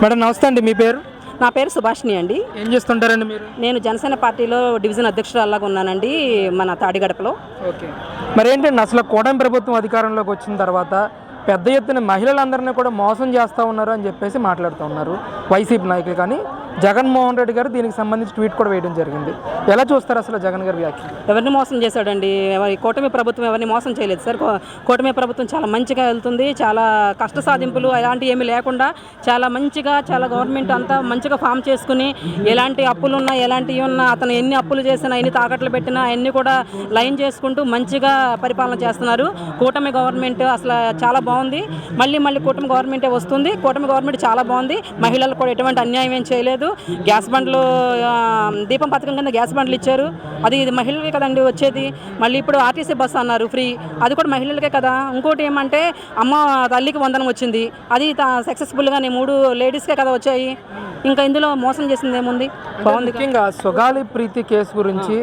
Madam నమస్తే అండి మీ పేరు? నా పేరు సుభాషిణి అండి. ఏం చేస్తుంటారండి మీరు? నేను జనసేన పార్టీలో డివిజన్ అధ్యక్షురాలాగా ఉన్నానండి మన తాడిగడపలో ఓకే. మరి ఏంటండి అసలు కూటమి ప్రభుత్వం అధికారంలోకి వచ్చిన తర్వాత పెద్ద ఎత్తున మహిళలందరినీ కూడా మోసం చేస్తూ ఉన్నారు అని చెప్పేసి మాట్లాడుతూ ఉన్నారు. వైసీపీ నాయకులు కానీ జగన్మోహన్ రెడ్డి గారు దీనికి సంబంధించి ట్వీట్ కూడా వేయడం జరిగింది. ఎలా చూస్తారు అసలు జగన్ గారి వ్యాఖ్య ఎవరిని మోసం చేశాడండి? ఎవరి కూటమి ప్రభుత్వం ఎవరిని మోసం చేయలేదు సార్. కూటమి ప్రభుత్వం చాలా మంచిగా వెళ్తుంది. చాలా కష్ట సాధింపులు అలాంటివి ఏమీ లేకుండా చాలా మంచిగా చాలా గవర్నమెంట్ అంతా మంచిగా ఫామ్ చేసుకుని ఎలాంటి అప్పులు ఉన్నా ఎలాంటివి ఉన్నా అతను ఎన్ని అప్పులు చేసినా ఎన్ని తాకట్లు పెట్టినా అన్ని కూడా లైన్ చేసుకుంటూ మంచిగా పరిపాలన చేస్తున్నారు. కూటమి గవర్నమెంట్ అసలు చాలా బాగుంది. మళ్ళీ మళ్ళీ కూటమి గవర్నమెంటే వస్తుంది. కూటమి గవర్నమెంట్ చాలా బాగుంది. మహిళలు కూడా ఎటువంటి అన్యాయం ఏం చేయలేదు. గ్యాస్ బండ్లు దీపం పథకం కింద గ్యాస్ బండ్లు ఇచ్చారు. అది ఇది మహిళలకే కదండి వచ్చేది. మళ్ళీ ఇప్పుడు ఆర్టీసీ బస్ అన్నారు ఫ్రీ. అది కూడా మహిళలకే కదా. ఇంకోటి ఏమంటే అమ్మ తల్లికి వందనం వచ్చింది. అది సక్సెస్ఫుల్గానే మూడు లేడీస్కే కదా వచ్చాయి. ఇంకా ఇందులో మోసం చేసింది ఏముంది? బాగుంది ముఖ్యంగా సుగాలి ప్రీతి కేసు గురించి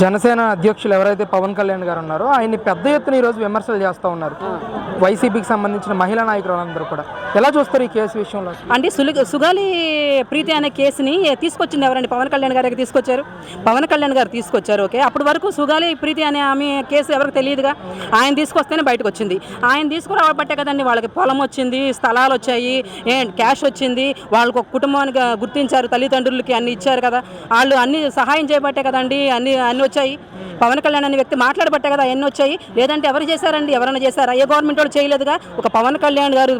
జనసేన అధ్యక్షులు ఎవరైతే పవన్ కళ్యాణ్ గారు ఉన్నారో ఆయన్ని పెద్ద ఎత్తున ఈరోజు విమర్శలు చేస్తూ ఉన్నారు. వైసీపీకి సంబంధించిన మహిళా నాయకులందరూ కూడా. ఎలా చూస్తారు ఈ కేసు విషయంలో? అంటే సులి సుగాలి ప్రీతి అనే కేసుని తీసుకొచ్చింది ఎవరండి? పవన్ కళ్యాణ్ గారికి తీసుకొచ్చారు? పవన్ కళ్యాణ్ గారు తీసుకొచ్చారు ఓకే. అప్పటి వరకు సుగాలి ప్రీతి అనే ఆమె కేసు ఎవరికి తెలియదుగా? ఆయన తీసుకొస్తేనే బయటకు వచ్చింది. ఆయన తీసుకురాబట్టే కదండి వాళ్ళకి పొలం వచ్చింది స్థలాలు వచ్చాయి క్యాష్ వచ్చింది. వాళ్ళకు ఒక కుటుంబానికి గుర్తించారు తల్లిదండ్రులకి అన్ని ఇచ్చారు కదా. వాళ్ళు అన్ని సహాయం చేయబట్టే కదండి అన్ని అన్ని వచ్చాయి పవన్ కళ్యాణ్ అనే వ్యక్తి మాట్లాడబట్టే కదా అన్నీ వచ్చాయి. లేదంటే ఎవరు చేశారండి? ఎవరైనా చేశారా? ఏ గవర్నమెంట్ వాళ్ళు చేయలేదుగా? ఒక పవన్ కళ్యాణ్ గారు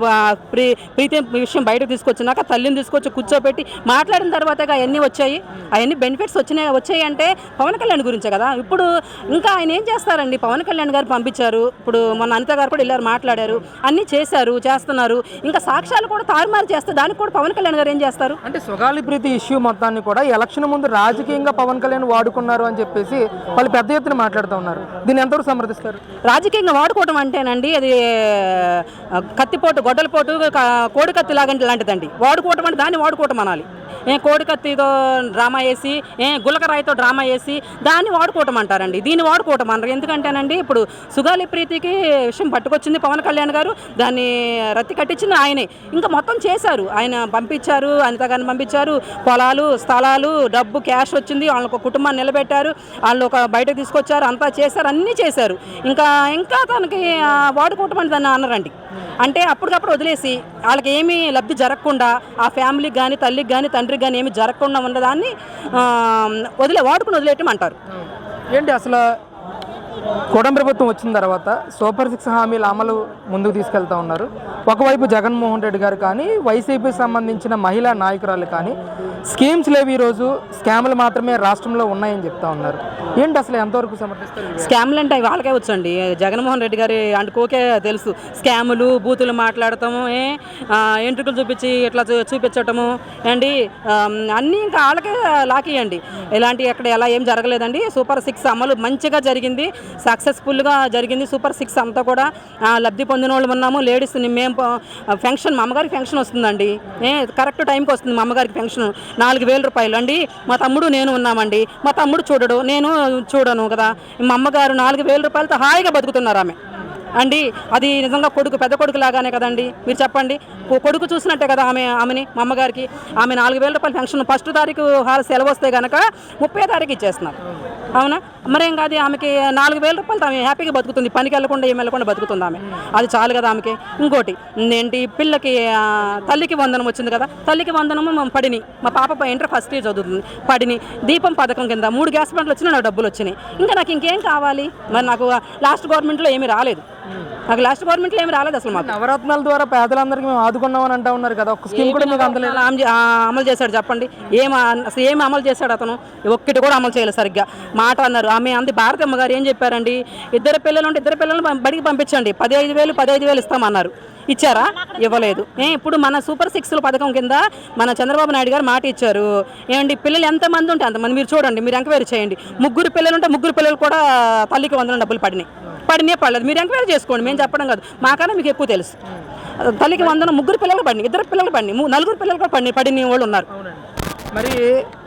ప్రీ ప్రీతి విషయం బయటకు తీసుకొచ్చినాక తల్లిని తీసుకొచ్చి కూర్చోబెట్టి మాట్లాడిన తర్వాత అవన్నీ వచ్చాయి. అవన్నీ బెనిఫిట్స్ వచ్చినాయి వచ్చాయి అంటే పవన్ కళ్యాణ్ గురించే కదా. ఇప్పుడు ఇంకా ఆయన ఏం చేస్తారండి? పవన్ కళ్యాణ్ గారు పంపించారు. ఇప్పుడు మొన్న అనిత గారు కూడా వెళ్ళారు మాట్లాడారు. అన్నీ చేశారు చేస్తున్నారు. ఇంకా సాక్ష్యాలు కూడా తారుమారు చేస్తే దానికి కూడా పవన్ కళ్యాణ్ గారు ఏం చేస్తారు? అంటే స్వగాలి ప్రీతి ఇష్యూ మొత్తాన్ని కూడా ఎలక్షన్ ముందు రాజకీయంగా పవన్ కళ్యాణ్ వాడుకున్నారు అని చెప్పేసి వాళ్ళు పెద్ద ఎత్తున మాట్లాడుతూ ఉన్నారు. దీన్ని ఎంతవరకు సమర్థిస్తారు? రాజకీయంగా వాడుకోవటం అంటేనండి అది కత్తిపోటు గొడ్డలపోటు కోడి కత్తి లాగంటి లాంటిదండి. వాడుకోవటం అంటే దాన్ని వాడుకోవటం అనాలి. ఏ కోడికత్తితో డ్రామా వేసి ఏ గులకరాయితో డ్రామా వేసి దాన్ని వాడుకోవటం అంటారండి. దీన్ని వాడుకోవటం అంటారు. ఎందుకంటేనండి ఇప్పుడు సుగాలి ప్రీతికి విషయం పట్టుకొచ్చింది పవన్ కళ్యాణ్ గారు. దాన్ని రత్తి కట్టించింది ఆయనే. ఇంకా మొత్తం చేశారు. ఆయన పంపించారు అనిత గారిని పంపించారు. పొలాలు స్థలాలు డబ్బు క్యాష్ వచ్చింది. వాళ్ళ ఒక కుటుంబాన్ని నిలబెట్టారు. వాళ్ళు ఒక బయట తీసుకొచ్చారు. అంతా చేశారు. అన్నీ చేశారు. ఇంకా ఇంకా తనకి వాడుకోవటం అని దాన్ని అన్నారండి అంటే అప్పటికప్పుడు వదిలేసి వాళ్ళకి ఏమీ లబ్ధి జరగకుండా ఆ ఫ్యామిలీకి కానీ తల్లికి కానీ తండ్రికి కానీ ఏమి జరగకుండా ఉన్నదాన్ని వదిలే వాడుకుని వదిలేయటం అంటారు. ఏంటి అసలు కూటమి ప్రభుత్వం వచ్చిన తర్వాత సూపర్ సిక్స్ హామీల అమలు ముందుకు తీసుకెళ్తా ఉన్నారు. ఒకవైపు జగన్మోహన్ రెడ్డి గారు కానీ వైసీపీకి సంబంధించిన మహిళా నాయకురాలు కానీ స్కీమ్స్ లేవు ఈరోజు. స్కామ్లు మాత్రమే రాష్ట్రంలో ఉన్నాయని చెప్తా ఉన్నారు. ఏంటి అసలు ఎంతవరకు సమర్థిస్తారు స్కామ్లు అంటే వాళ్ళకే వచ్చండి. జగన్మోహన్ రెడ్డి గారి అంటుకోకే తెలుసు. స్కాములు బూతులు మాట్లాడటము ఏ ఎంట్రుకలు చూపించి ఇట్లా చూ- చూపించటము అండి అన్నీ ఇంకా వాళ్ళకే లాకేయండి. ఇలాంటి ఎక్కడ ఎలా ఏం జరగలేదండి. సూపర్ సిక్స్ అమలు మంచిగా జరిగింది. సక్సెస్ఫుల్గా జరిగింది సూపర్ సిక్స్ అంతా కూడా. లబ్ధి పొందిన వాళ్ళు ఉన్నాము. లేడీస్ మేము ఫంక్షన్ మా అమ్మగారికి ఫంక్షన్ వస్తుందండి. ఏ కరెక్ట్ టైంకి వస్తుంది మా అమ్మగారికి ఫంక్షన్. నాలుగు వేల రూపాయలు అండి మా తమ్ముడు నేను ఉన్నామండి. మా తమ్ముడు చూడడు నేను చూడను కదా. మా అమ్మగారు నాలుగు వేల రూపాయలతో హాయిగా బతుకుతున్నారు ఆమె. అండి అది నిజంగా కొడుకు పెద్ద కొడుకు లాగానే కదండి. మీరు చెప్పండి. కొడుకు చూసినట్టే కదా ఆమె ఆమెని మా అమ్మగారికి. ఆమె నాలుగు వేల రూపాయల పెన్షన్ ఫస్ట్ తారీఖు సెలవు వస్తే కనుక ముప్పై తారీఖు ఇచ్చేస్తున్నారు. అవునా? మరేం కాదు ఆమెకి నాలుగు వేల రూపాయలు ఆమె హ్యాపీగా బతుకుతుంది. పనికి వెళ్ళకుండా ఏం వెళ్ళకుండా బతుకుతుంది ఆమె. అది చాలు కదా ఆమెకి. ఇంకోటి ఏంటి పిల్లకి తల్లికి వందనం వచ్చింది కదా. తల్లికి వందనము పడిని. మా పాప ఇంటర్ ఫస్ట్ ఇయర్ చదువుతుంది. పడిని. దీపం పథకం కింద మూడు గ్యాస్ బండ్లు వచ్చినా నాకు డబ్బులు వచ్చినాయి. ఇంకా నాకు ఇంకేం కావాలి? మరి నాకు లాస్ట్ గవర్నమెంట్లో ఏమీ రాలేదు. నాకు లాస్ట్ గవర్నమెంట్లో ఏమీ రాలేదు అసలు మాకు. నవరత్నాల ద్వారా పేదలందరికీ మేము ఆదుకున్నామని అంటా ఉన్నారు కదా. ఒక్క స్కీమ్ కూడా మీకు అందలేదు. అమలు- చేశాడు చెప్పండి. ఏం అసలు ఏం అమలు చేశాడు అతను? ఒక్కటి కూడా అమలు చేయలేదు సరిగ్గా. మాట అన్నారు. ఆమె అంది భారతమ్మ గారు ఏం చెప్పారండి? ఇద్దరు పిల్లలు ఉంటే ఇద్దరు పిల్లలు బడికి పంపించండి. పదిహేను వేలు పదిహేను వేలు ఇస్తామన్నారు. ఇచ్చారా? ఇవ్వలేదు. ఏ ఇప్పుడు మన సూపర్ సిక్స్ల పథకం కింద మన చంద్రబాబు నాయుడు గారు మాట ఇచ్చారు. ఏమండి పిల్లలు ఎంతమంది ఉంటే అంతమంది. మీరు చూడండి మీరు ఎంక్వైరీ చేయండి. ముగ్గురు పిల్లలు ఉంటే ముగ్గురు పిల్లలు కూడా తల్లికి వందన డబ్బులు పడినాయి. పడినే పడలేదు. మీరు ఎంక్వైరీ చేసుకోండి. మేము చెప్పడం కాదు. మాకన్నా మీకు ఎక్కువ తెలుసు. తల్లికి వందన ముగ్గురు పిల్లలు పడినాయి ఇద్దరు పిల్లలు పడినాయి నలుగురు పిల్లలు కూడా పడినాయి పడిన వాళ్ళు ఉన్నారు. మరి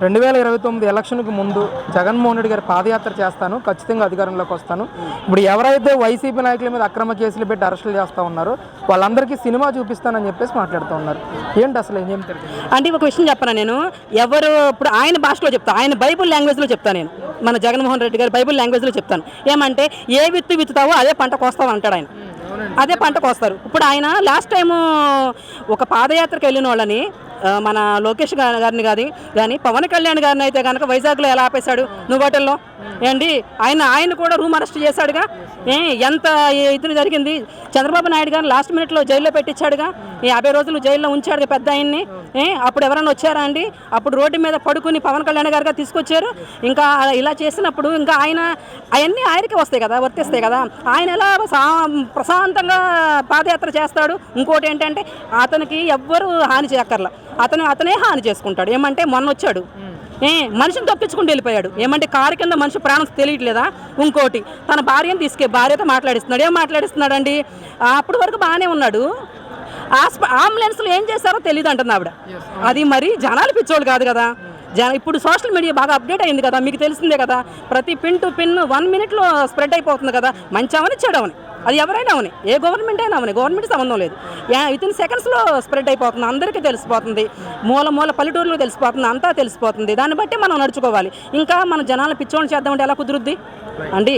రెండు వేల ఇరవై తొమ్మిది ఎలక్షన్కి ముందు జగన్మోహన్ రెడ్డి గారి పాదయాత్ర చేస్తాను ఖచ్చితంగా అధికారంలోకి వస్తాను. ఇప్పుడు ఎవరైతే వైసీపీ నాయకుల మీద అక్రమ కేసులు పెట్టి అరెస్టులు చేస్తూ ఉన్నారో వాళ్ళందరికీ సినిమా చూపిస్తానని చెప్పేసి మాట్లాడుతూ ఉన్నారు. ఏంటి అసలు ఏం చెప్తారు అంటే ఒక విషయం చెప్పనా నేను? ఎవరు ఇప్పుడు ఆయన భాషలో చెప్తా ఆయన బైబుల్ లాంగ్వేజ్లో చెప్తాను నేను. మన జగన్మోహన్ రెడ్డి గారి బైబుల్ లాంగ్వేజ్లో చెప్తాను. ఏమంటే ఏ విత్తు విత్తుతావో అదే పంట కోస్తావు అంటాడు ఆయన. అదే పంట కోస్తారు. ఇప్పుడు ఆయన లాస్ట్ టైము ఒక పాదయాత్రకు వెళ్ళిన వాళ్ళని మన లోకేష్ గారిని కానీ కానీ పవన్ కళ్యాణ్ గారిని అయితే కనుక వైజాగ్లో ఎలా ఆపేశాడు? నువ్వు హోటల్లో? ఏంటి? ఆయన ఆయన కూడా రూమ్ అరెస్ట్ చేశాడుగా? ఏ ఎంత ఇది జరిగింది? చంద్రబాబు నాయుడు గారిని లాస్ట్ మినిట్లో జైల్లో పెట్టించాడుగా? ఈ యాభై రోజులు జైల్లో ఉంచాడు పెద్ద ఆయన్ని? ఏ అప్పుడు ఎవరైనా వచ్చారా అండి? అప్పుడు రోడ్డు మీద పడుకుని పవన్ కళ్యాణ్ గారుగా తీసుకొచ్చారు. ఇంకా ఇలా చేసినప్పుడు ఇంకా ఆయన అవన్నీ ఆయనకి వస్తాయి కదా వర్తిస్తాయి కదా. ఆయన ఎలా సా ప్రశాంతంగా పాదయాత్ర చేస్తాడు? ఇంకోటి ఏంటంటే అతనికి ఎవ్వరు హాని చేయక్కర్లా. అతను అతనే హాని చేసుకుంటాడు. ఏమంటే మొన్న వచ్చాడు. ఏ మనిషిని తప్పించుకుంటూ వెళ్ళిపోయాడు. ఏమంటే కారు కింద మనిషి ప్రాణం తెలియట్లేదా? ఇంకోటి తన భార్యను తీసుకే భార్యతో మాట్లాడిస్తున్నాడు. ఏం మాట్లాడిస్తున్నాడు అండి అప్పటి వరకు బాగానే ఉన్నాడు. అంబులెన్స్లో ఏం చేశారో తెలియదు అంటుంది ఆవిడ. అది మరి జనాలు పిచ్చోళ్ళు కాదు కదా. జన ఇప్పుడు సోషల్ మీడియా బాగా అప్డేట్ అయింది కదా. మీకు తెలిసిందే కదా. ప్రతి పిన్ టు పిన్ వన్ మినిట్లో స్ప్రెడ్ అయిపోతుంది కదా. మంచి అవని చెడు అవని. అది ఎవరైనా అవని ఏ గవర్నమెంట్ అయినా అవని గవర్నమెంట్ సంబంధం లేదు. విత్ ఇన్ సెకండ్స్లో స్ప్రెడ్ అయిపోతుంది అందరికీ తెలిసిపోతుంది. మూల మూల పల్లెటూరులో తెలిసిపోతుంది అంతా తెలిసిపోతుంది. దాన్ని బట్టి మనం నడుచుకోవాలి. ఇంకా మన జనాలను పిచ్చోళ్ళు చేద్దామంటే ఎలా కుదురుద్ది? అండి